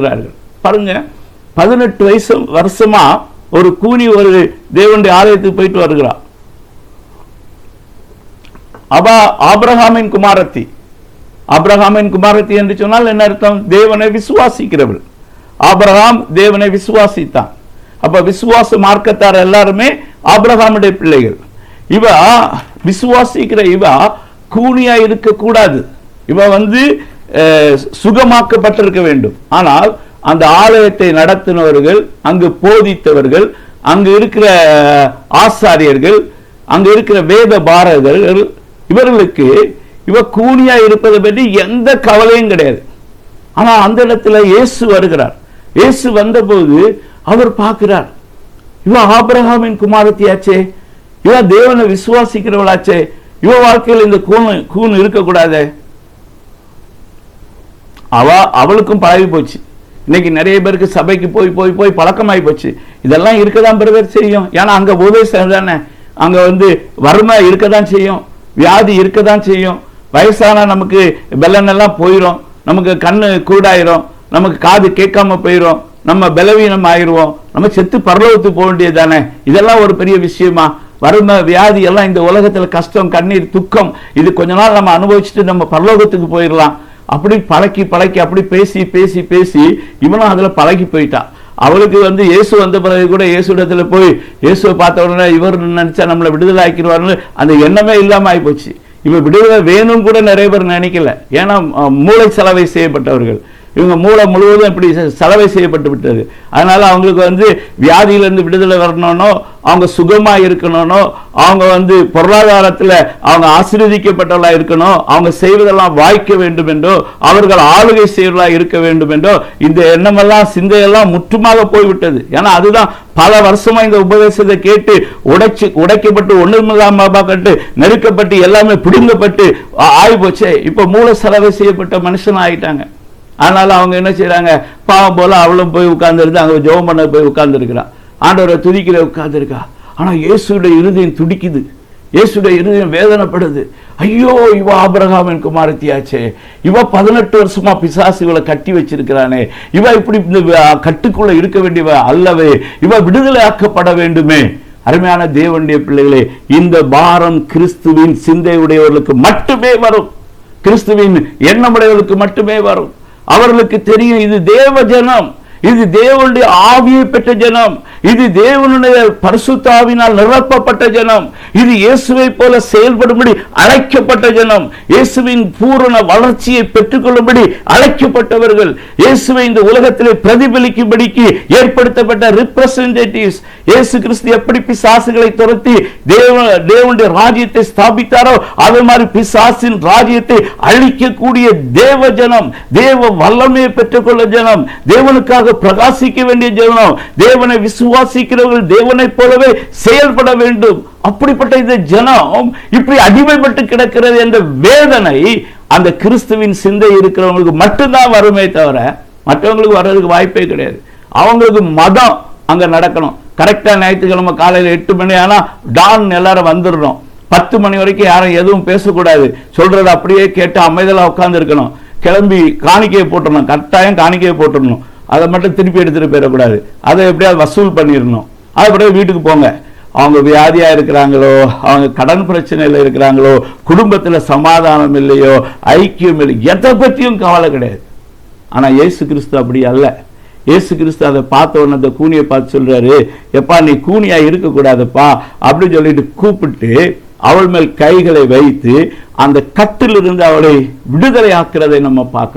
இருக்கிறார்கள் பாருங்க பதினெட்டு வயசு வருஷமா ஒரு கூனி ஒரு தேவனுடைய ஆலயத்துக்கு போயிட்டு வருகிறார் அபா ஆப்ரஹாமின் குமாரத்தி. ஆப்ரஹாமின் குமாரத்தி என்று சொன்னால் என்ன அர்த்தம்? தேவனை விசுவாசிக்கிறவள். ஆப்ரஹாம் தேவனை விசுவாசித்தான். அப்ப விசுவாச மார்க்கத்தார் எல்லாருமே ஆப்ரஹாமுடைய பிள்ளைகள். இவ விசுவாசிக்கிற இவ கூனியா இருக்க கூடாது இவ வந்து சுகமாக்கப்பட்டிருக்க வேண்டும். ஆனால் அந்த ஆலயத்தை நடத்தினவர்கள் அங்கு போதித்தவர்கள் அங்கு இருக்கிற ஆசாரியர்கள் அங்கு இருக்கிற வேத பாரதர்கள் இவர்களுக்கு இவ கூனியா இருப்பதை பற்றி எந்த கவலையும் கிடையாது. ஆனா அந்த இடத்துல இயேசு வருகிறார். இயேசு வந்தபோது அவர் பார்க்கிறார். இவ ஆபிரகாமின் குமாரத்தியாச்சே. இவ தேவனை விசுவாசிக்கிறவளாச்சே. இவ வாழ்க்கையில் இந்த கூணு கூணு இருக்கக்கூடாதே. அவ அவளுக்கும் பழகி போச்சு. இன்னைக்கு நிறைய பேருக்கு சபைக்கு போய் போய் போய் பழக்கமாகி போச்சு. இதெல்லாம் இருக்கதான் பிரதர் செய்யும். ஏன்னா அங்கே உபதேசம் தானே. அங்கே வந்து வறுமை இருக்கதான் செய்யும். வியாதி இருக்க தான் செய்யும். வயசான நமக்கு வெள்ளனெல்லாம் போயிடும் நமக்கு கண்ணு கூடாயிரும் நமக்கு காது கேட்காம போயிடும் நம்ம பலவீனம் ஆயிடுவோம். நம்ம செத்து பரலோகத்துக்கு போக வேண்டியது தானே. இதெல்லாம் ஒரு பெரிய விஷயமா. வறுமை வியாதி எல்லாம் இந்த உலகத்தில் கஷ்டம் கண்ணீர் துக்கம் இது கொஞ்ச நாள் நம்ம அனுபவிச்சுட்டு நம்ம பரலோகத்துக்கு போயிடலாம். அப்படி பழக்கி பழக்கி அப்படி பேசி பேசி பேசி இவனும் அதுல பழகி போயிட்டான் அவளுக்கு வந்து இயேசு வந்த பிறகு கூட இயேசு இடத்துல போய் இயேசுவை பார்த்த உடனே இவர் நினைச்சா நம்மளை விடுதலை ஆக்கிடுவார்னு அந்த எண்ணமே இல்லாம ஆயிப்போச்சு இவன் விடுதலை வேணும் கூட நிறைய பேர் நினைக்கல. ஏன்னா மூளை செலவை செய்யப்பட்டவர்கள். இவங்க மூளை முழுவதும் இப்படி செ- செலவை செய்யப்பட்டு விட்டது. அதனால் அவங்களுக்கு வந்து வியாதியிலிருந்து விடுதலை வரணும்னோ அவங்க சுகமாக இருக்கணும்னோ அவங்க வந்து பொருளாதாரத்தில் அவங்க ஆசீர்வதிக்கப்பட்டவர்களாக இருக்கணும் அவங்க செய்வதெல்லாம் வாய்க்க வேண்டும் என்றோ அவர்கள் ஆளுகை செய்வர்களாக இருக்க வேண்டும் என்றோ இந்த எண்ணமெல்லாம் சிந்தையெல்லாம் முற்றுமாக போய்விட்டது. ஏன்னா அதுதான் பல வருஷமா இந்த உபதேசத்தை கேட்டு உடைச்சு உடைக்கப்பட்டு ஒண்ணுமில்லாம கட்டு நெருக்கப்பட்டு எல்லாமே பிடுங்கப்பட்டு ஆகி போச்சே இப்போ மூல செலவை செய்யப்பட்ட மனுஷன் ஆகிட்டாங்க அதனால அவங்க என்ன செய்கிறாங்க பாவம் போல அவளும் போய் உட்காந்துருந்து அங்கே ஜோம் பண்ண போய் உட்காந்துருக்கிறான் ஆண்டவரை துதிக்கிற உட்காந்துருக்கா ஆனா இயேசுடைய இருதயம் துடிக்குது. இயேசுடைய இருதயம் வேதனைப்படுது. ஐயோ இவ ஆபரகாமின் குமாரத்தியாச்சே. இவ பதினெட்டு வருஷமா பிசாசு இவளை கட்டி வச்சிருக்கிறானே. இவ இப்படி இந்த கட்டுக்குள்ள இருக்க வேண்டியவ அல்லவே. இவ விடுதலை ஆக்கப்பட வேண்டுமே. அருமையான தேவனுடைய பிள்ளைகளே இந்த பாரம் கிறிஸ்துவின் சிந்தையுடையவர்களுக்கு மட்டுமே வரும். கிறிஸ்துவின் எண்ணமுடையவர்களுக்கு மட்டுமே வரும். அவர்களுக்கு தெரியும் இது தேவ ஜனம். இது தேவனுடைய ஆவியை பெற்ற ஜனம். இது தேவனுடைய பரிசுத்தாவினால் நிரப்பப்பட்ட ஜனம். இது இயேசுவை போல செயல்படும்படி அழைக்கப்பட்ட ஜனம். இயேசுவின் பூரண வளர்ச்சியை பெற்றுக்கொள்ளும்படி அழைக்கப்பட்டவர்கள். இயேசுவை இந்த உலகத்திலே பிரதிபலிக்கும்படிக்கு ஏற்படுத்தப்பட்ட ரிப்ரசன்டேட்டிவ்ஸ் இயேசு கிறிஸ்து எப்படி பிசாசுகளை துரத்தி தேவ தேவனுடைய ராஜ்யத்தை ஸ்தாபித்தாரோ அதே மாதிரி பிசாசின் ராஜ்யத்தை அழிக்கக்கூடிய தேவ ஜனம் தேவ வல்லமையை பெற்றுக்கொள்ள ஜனம். தேவனுக்காக பிரகாசிக்க வேண்டிய ஜனம் தேவனை விசுவாசிக்கிறவர்கள் தேவனைப் போலவே செயல்பட வேண்டும். அப்படிப்பட்ட இந்த ஜனம் இப்படி அடிமைப்பட்டு கிடக்கிறது என்ற வேதனை அந்த கிறிஸ்துவின் சிந்தை இருக்கிறவங்களுக்கு மட்டும்தான் வருமே தவிர மற்றவங்களுக்கு வர்றதுக்கு வாய்ப்பே கிடையாது. அவங்களுக்கு மதம் அங்க நடக்கணும். கரெக்டா ஞாயிற்றுக்கிழமை காலையில எட்டு மணி ஆனா டான் எல்லாரும் வந்துடணும் பத்து மணி வரைக்கும் யாரும் எதுவும் பேசக்கூடாது. சொல்றதை அப்படியே கேட்டு அமைதலாக உட்கார்ந்து இருக்கணும். கிளம்பி காணிக்கையை போட்டுடணும் கட்டாயம் காணிக்கையை போட்டுடணும் அதை மட்டும் திருப்பி எடுத்துட்டு போயிடக்கூடாது. அதை எப்படியாவது வசூல் பண்ணிடணும். அது அப்படியே வீட்டுக்கு போங்க. அவங்க வியாதியாக இருக்கிறாங்களோ அவங்க கடன் பிரச்சனையில இருக்கிறாங்களோ குடும்பத்துல சமாதானம் இல்லையோ ஐக்கியம் இல்லை எதை பற்றியும் கவலை கிடையாது. ஆனா இயேசு கிறிஸ்து அப்படி அல்ல. இயேசு கிறிஸ்து அதை பார்த்த உடனே அந்த கூனியை பார்த்து சொல்றாரு எப்பா நீ கூனியா இருக்கக்கூடாதுப்பா அப்படின்னு சொல்லிட்டு கூப்பிட்டு அவள் மேல் கைகளை வைத்து அந்த கட்டிலிருந்து அவளை விடுதலை ஆக்குறதை நம்ம பார்க்கிறோம்.